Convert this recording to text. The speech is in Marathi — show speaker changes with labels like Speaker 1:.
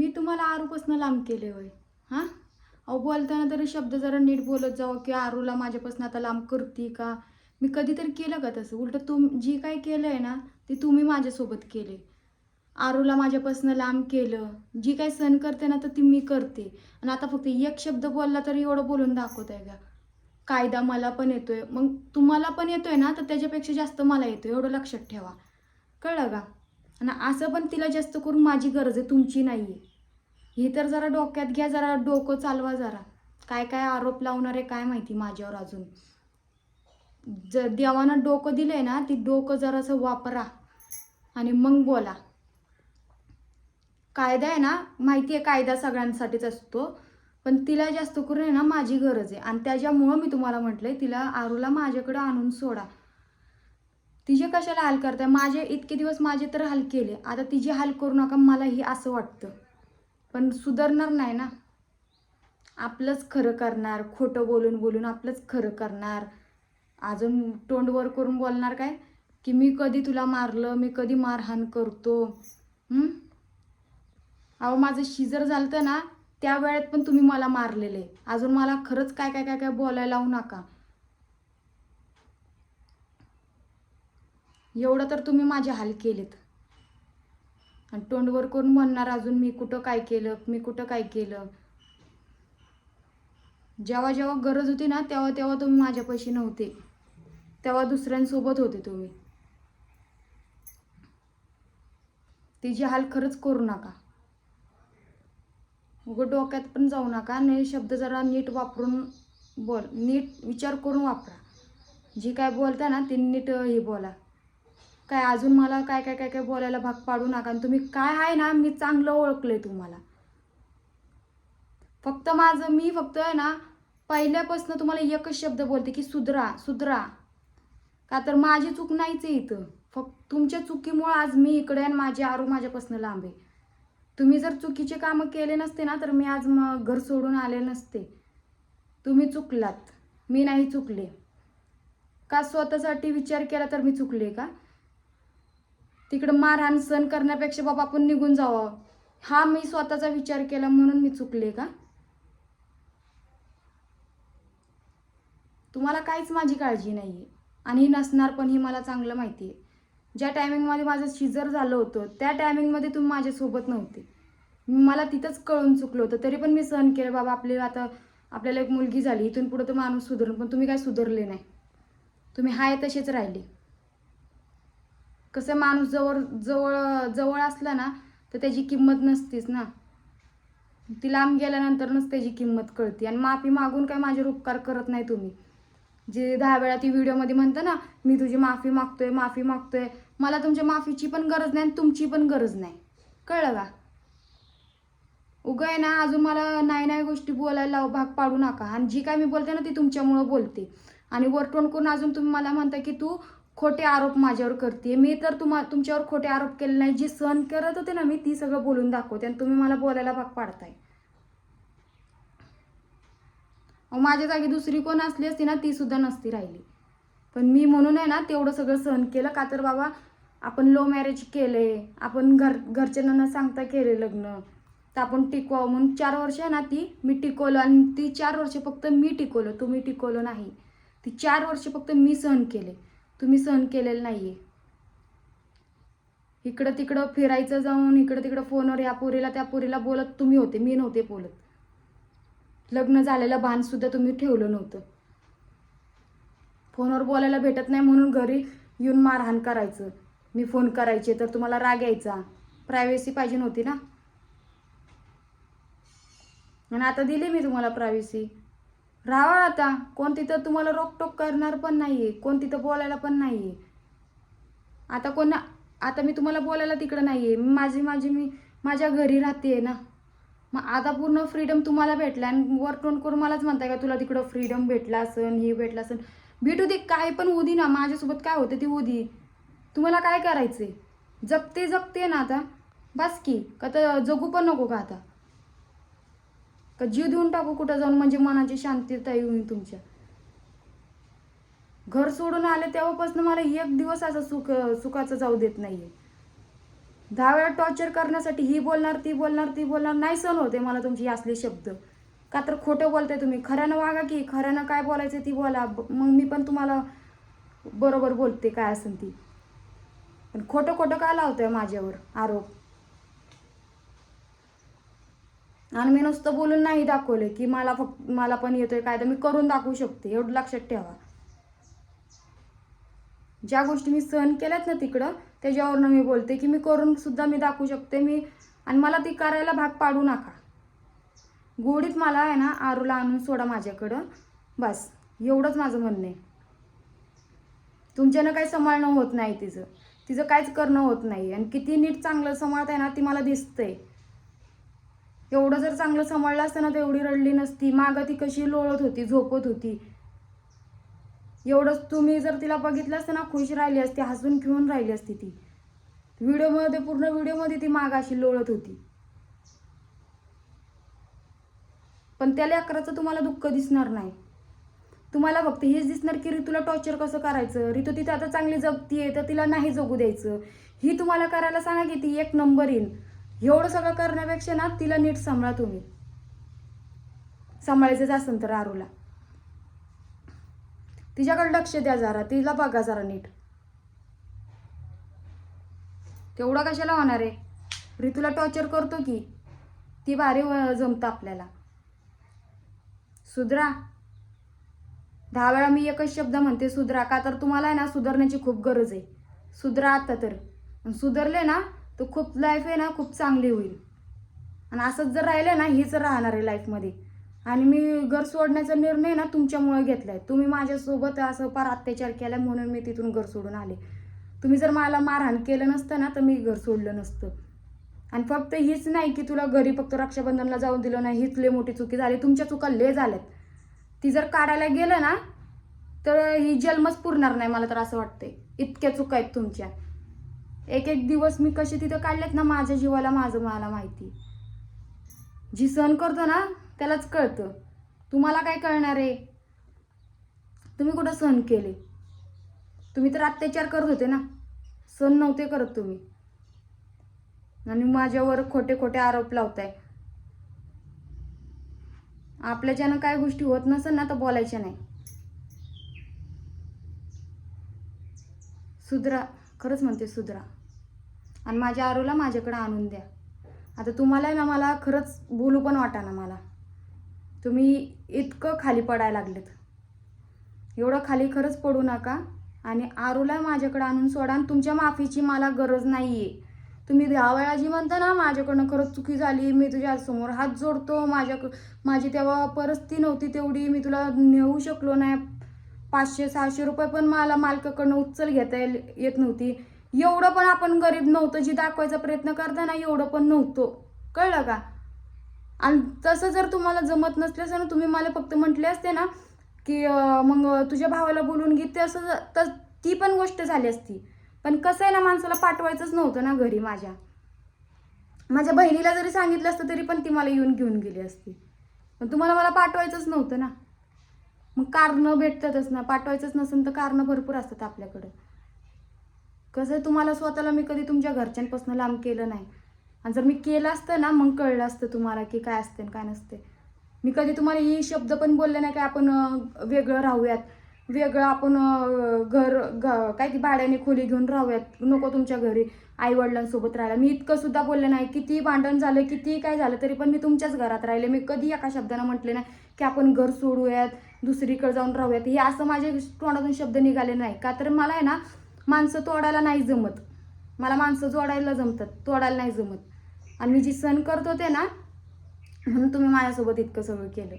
Speaker 1: मी तुम्हाला आरूपासनं लांब केले होय. हां? अहो बोलताना तरी शब्द जरा नीट बोलत जावं की आरूला माझ्यापासून आता लांब करते का? मी कधीतरी केलं का तसं? उलटं तुम जी काय केलं आहे ना ते तुम्ही माझ्यासोबत केले. आरूला माझ्यापासून लांब केलं. जी काय सण करते ना तर ती मी करते. आणि आता फक्त एक शब्द बोलला तरी एवढं बोलून दाखवत आहे का? कायदा मला पण येतोय. मग तुम्हाला पण येतोय ना तर त्याच्यापेक्षा जास्त मला येतो एवढं लक्षात ठेवा. कळलं का? आणि असं पण तिला जास्त करून माझी गरज आहे तुमची नाही आहे हे तर जरा डोक्यात घ्या जरा डोकं चालवा जरा. काय काय आरोप लावणार आहे काय माहिती माझ्यावर अजून. ज देवानं डोकं दिलंय ना ती डोकं जरासं वापरा आणि मग बोला. कायदा आहे ना माहिती आहे कायदा सगळ्यांसाठीच असतो. पण तिला जास्त करून आहे ना माझी गरज आहे. आणि त्याच्यामुळं मी तुम्हाला म्हटलंय तिला आरूला माझ्याकडे आणून सोडा. तिचे कशाला हाल करताय माझे इतके दिवस माझे तर हाल केले. आता तिचे हाल करू नका मला हे असं वाटतं. पण सुधारणार नाही ना. आपलंच खरं करणार खोटं बोलून बोलून आपलंच खरं करणार. अजून तोंडवर करून बोलणार काय? की मी कधी तुला मारलं मी कधी मारहाण करतो. अहो माझं शिजर झालं ना त्या वेळेत पण तुम्ही मला मारलेले. अजून मला खरंच काय काय काय काय बोलायला लावू नका. एवढं तर तुम्ही माझे हाल केलेत. आणि तोंडवर करून म्हणणार अजून मी कुठं काय केलं मी कुठं काय केलं? जेव्हा जेव्हा गरज होती ना तेव्हा तेव्हा तुम्ही माझ्यापाशी नव्हते. तेव्हा दुसऱ्यांसोबत होते तुम्ही. तिची हाल खरंच करू नका. उगं डोक्यात पण जाऊ नका आणि शब्द जरा नीट वापरून बोल. नीट विचार करून वापरा. जी काय बोलता ना ती नीट हे बोला. काय अजून मला काय काय काय काय बोलायला भाग पाडू नका आणि तुम्ही काय आहे ना मी चांगलं ओळखले तुम्हाला. फक्त माझं मी फक्त आहे ना पहिल्यापासून तुम्हाला एकच शब्द बोलते की सुधरा सुधरा. का तर माझी चूक नाहीच आहे इथं. फक्त तुमच्या चुकीमुळं आज मी इकडे आणि माझे आरू माझ्यापासून लांब आहे. तुम्ही जर चुकीचे कामं केले नसते ना तर मी आज मग घर सोडून आले नसते. तुम्ही चुकलात. मी नाही चुकले. का स्वतःसाठी विचार केला तर मी चुकले का? तिकडं मारहाण सहन करण्यापेक्षा बाबा आपण निघून जावं. हा मी स्वतःचा विचार केला म्हणून मी चुकले का? तुम्हाला काहीच माझी काळजी नाही आहे आणि नसणार पण हे मला चांगलं माहिती आहे ज्या टायमिंगमध्ये माझं शिजर झालं होतं त्या टायमिंगमध्ये तुम्ही माझ्यासोबत नव्हते. मला तिथंच कळून चुकलं होतं. तरी पण मी सहन केलं. बाबा आपल्याला आता आपल्याला एक मुलगी झाली. इथून पुढं तर माणूस सुधरून पण तुम्ही काय सुधरले नाही. तुम्ही हाय तसेच राहिले. कसं माणूस जवळ जवळ जवळ असला ना तर त्याची किंमत नसतीच ना. ती लांब गेल्यानंतरच त्याची किंमत कळते. आणि माफी मागून काय माझे उपकार करत नाही तुम्ही. जे दहा वेळा ती व्हिडिओमध्ये म्हणता ना मी तुझी माफी मागतोय माफी मागतोय. मला तुमच्या माफीची पण गरज नाही आणि तुमची पण गरज नाही. कळलं का? उगं आहे ना अजून मला नाही नाही गोष्टी बोलायला भाग पाडू नका. आणि जी काय मी बोलते ना ती तुमच्यामुळं बोलते. आणि वरतोंड करून अजून तुम्ही मला म्हणता की तू खोटे आरोप माझ्यावर करते मी तर तुम्हा तुमच्यावर खोटे आरोप केले नाही. जी सहन करत होते ना मी ती सगळं बोलून दाखवते आणि तुम्ही मला बोलायला भाग पाडताय. अहो, माझ्या जागी दुसरी कोण असली असती ना ती सुद्धा नसती राहिली. पण मी म्हणून आहे ना तेवढं सगळं सहन केलं. का तर बाबा आपण लो मॅरेज केले आपण घर घरच्यांना सांगता केले लग्न तर आपण टिकवावं म्हणून चार वर्ष आहे ना ती मी टिकवलं आणि ती चार वर्ष फक्त मी टिकवलं. तुम्ही टिकवलं नाही. ती चार वर्ष फक्त मी सहन केले. तुम्ही सहन केलेलं नाही आहे इकडं तिकडं फिरायचं जाऊन इकडं तिकडं फोनवर या पोरीला त्या पोरीला बोलत तुम्ही होते मी नव्हते बोलत. लग्न झालेलं भानसुद्धा तुम्ही ठेवलं नव्हतं. फोनवर बोलायला भेटत नाही म्हणून घरी येऊन मारहाण करायचं. मी फोन करायचे तर तुम्हाला राग यायचा. प्रायव्हसी पाहिजे नव्हती ना? आणि आता दिली मी तुम्हाला प्रायव्हसी राहा आता. कोण तिथं तुम्हाला रोकटोक करणार पण नाही आहे कोण तिथं बोलायला पण नाही आहे आता कोण आता मी तुम्हाला बोलायला तिकडं नाही मी माझी माझी मी माझ्या घरी राहते ना. मग आता पूर्ण फ्रीडम तुम्हाला भेटला आणि वर तोंड करून मलाच म्हणताय का तुला तिकडं फ्रीडम भेटला असन हे भेटला असन. भेटू दे काय पण उदी ना. माझ्यासोबत काय होते ती उदी. तुम्हाला काय करायचं आहे जगते जगते ना आता. बस की. का तर जगू पण नको का आता? का जीव देऊन टाकू कुठं जाऊन? म्हणजे मनाची शांतता येऊन तुमच्या. घर सोडून आले तेव्हापासून मला एक दिवस असं सुख सुखाचं जाऊ देत नाहीये. दहा वेळा टॉर्चर करण्यासाठी ही बोलणार ती बोलणार ती बोलणार. नाही सण होते मला तुमची असले शब्द. का तर खोटं बोलताय तुम्ही. खऱ्यानं वागा की खऱ्यानं काय बोलायचं ती बोला. मग मी पण तुम्हाला बरोबर बोलते काय असेल ती. पण खोटं खोटं का लावतंय माझ्यावर आरोप? आणि मी नुसतं बोलून नाही दाखवले की मला फक्त मला पण येतोय काय तर मी करून दाखवू शकते एवढं लक्षात ठेवा. ज्या गोष्टी मी सहन केल्यात ना तिकडं त्याच्यावरनं मी बोलते की मी करून सुद्धा मी दाखवू शकते मी आणि मला ती करायला भाग पाडू नका. गोडीत मला आहे ना आरूला आणून सोडा माझ्याकडं बस एवढंच माझं म्हणणं आहे. तुमच्यानं काही सांभाळणं होत नाही तिचं तिचं काहीच करणं होत नाही आणि किती नीट चांगलं सांभाळत आहे ना ती मला दिसतंय. एवढं जर चांगलं सांभाळलं असतं ना तर एवढी रडली नसती. मागं ती कशी लोळत होती झोपत होती. एवढंच तुम्ही जर तिला बघितलं असतं ना खुश राहिली असती हसून खेळून राहिली असती ती. व्हिडिओमध्ये पूर्ण व्हिडिओमध्ये ती माग अशी लोळत होती. पण त्या लेकराचं तुम्हाला दुःख दिसणार नाही. तुम्हाला फक्त हेच दिसणार की रितूला टॉर्चर कसं करायचं? रितू तिथं आता चांगली जगतीये तर तिला नाही जगू द्यायचं. ही तुम्हाला करायला सांगा की ती एक नंबर येईल एवढं सगळं करण्यापेक्षा ना तिला नीट सांभाळा तुम्ही. सांभाळायचंच असेल तर आरूला. तिच्याकडे लक्ष द्या जरा तिला बघा जरा नीट. तेवढं कशाला होणार आहे? रितूला टॉर्चर करतो की? ती भारी जमतं आपल्याला. सुधरा. दहा वेळा मी एकच शब्द म्हणते सुधरा. का तर तुम्हाला आहे ना सुधारण्याची खूप गरज आहे. सुधरा आता तर. सुधरले ना तर खूप लाईफ आहे ना खूप चांगली होईल. आणि असंच जर राहिलं ना हीच राहणार आहे लाईफमध्ये आणि मी घर सोडण्याचा निर्णय ना तुमच्यामुळे घेतला आहे तुम्ही माझ्यासोबत असं फार अत्याचार केला म्हणून मी तिथून घर सोडून आले. तुम्ही जर मला मारहाण केलं नसतं ना तर मी घर सोडलं नसतं. आणि फक्त हीच नाही की तुला घरी फक्त रक्षाबंधनला जाऊन दिलं नाही हीच लय मोठी चुकी झाली. तुमच्या चुका लय झाल्यात. ती जर काढायला गेलं ना तर ही जन्मच पुरणार नाही मला तर असं वाटतंय. इतक्या चुका आहेत तुमच्या. एक एक दिवस मी कसे तिथं काढलेत ना माझ्या जीवाला माझं मला माहिती. जी सहन करतो ना त्यालाच कळतं. तुम्हाला काय कळणार आहे? तुम्ही कुठं सहन केले? तुम्ही तर अत्याचार करत होते ना. सहन नव्हते करत तुम्ही. आणि माझ्यावर खोटे खोटे आरोप लावताय. आपल्याच्यानं काय गोष्टी होत नसेल ना तर बोलायच्या नाही. सुधरा खरंच म्हणते सुधरा. आणि माझ्या आरूला माझ्याकडं आणून द्या. आता तुम्हाला ना मला खरंच बोलू पण वाटा मला. तुम्ही इतकं खाली पडायला लागलेत. एवढं खाली खरंच पडू नका आणि आरूला माझ्याकडे आणून सोडा आणि तुमच्या माफीची मला गरज नाही आहे तुम्ही दहा वेळा जी म्हणता ना माझ्याकडनं खरंच चुकी झाली मी तुझ्या समोर हात जोडतो माझ्या माझी तेव्हा परिस्थिती नव्हती तेवढी मी तुला नेऊ शकलो नाही. पाचशे सहाशे रुपये पण मला मालकाकडनं उचल घेता येत नव्हती. एवढं पण आपण गरीब नव्हतं जी दाखवायचा प्रयत्न करता ना एवढं पण नव्हतो. कळलं का? आणि तसं जर तुम्हाला जमत नसल्यास ना तुम्ही मला फक्त म्हटले असते ना की मग तुझ्या भावाला बोलून घे ते असं तर ती पण गोष्ट झाली असती. पण कसं आहे ना माणसाला पाठवायचंच नव्हतं ना घरी माझ्या. माझ्या बहिणीला जरी सांगितलं असतं तरी पण ती मला येऊन घेऊन गेली असती. पण तुम्हाला मला पाठवायचंच नव्हतं ना. मग कारणं भेटतातच ना पाठवायचंच नसेल तर कारणं भरपूर असतात आपल्याकडं. कसं आहे तुम्हाला स्वतःला मी कधी तुमच्या घरच्यांपासून लांब केलं नाही. आणि जर मी केलं असतं ना मग कळलं असतं तुम्हाला की काय असते आणि काय नसते. मी कधी तुम्हाला ही शब्द पण बोलले नाही की आपण वेगळं राहूयात. वेगळं आपण घर ग काय ती भाड्याने खोली घेऊन राहूयात. नको तुमच्या घरी आई वडिलांसोबत राहायला. मी इतकं सुद्धा बोलले नाही. किती भांडण झालं किती काय झालं तरी पण मी तुमच्याच घरात राहिले. मी कधी एका शब्दानं म्हटले नाही की आपण घर सोडूयात दुसरीकडे जाऊन राहूयात. हे असं माझे तोंडातून शब्द निघाले नाही. का तर मला आहे ना माणसं तोडायला नाही जमत. मला माणसं जोडायला जमतात तोडायला नाही जमत. आणि मी जी सण करत होते ना म्हणून तुम्ही माझ्यासोबत इतकं सगळं केलं.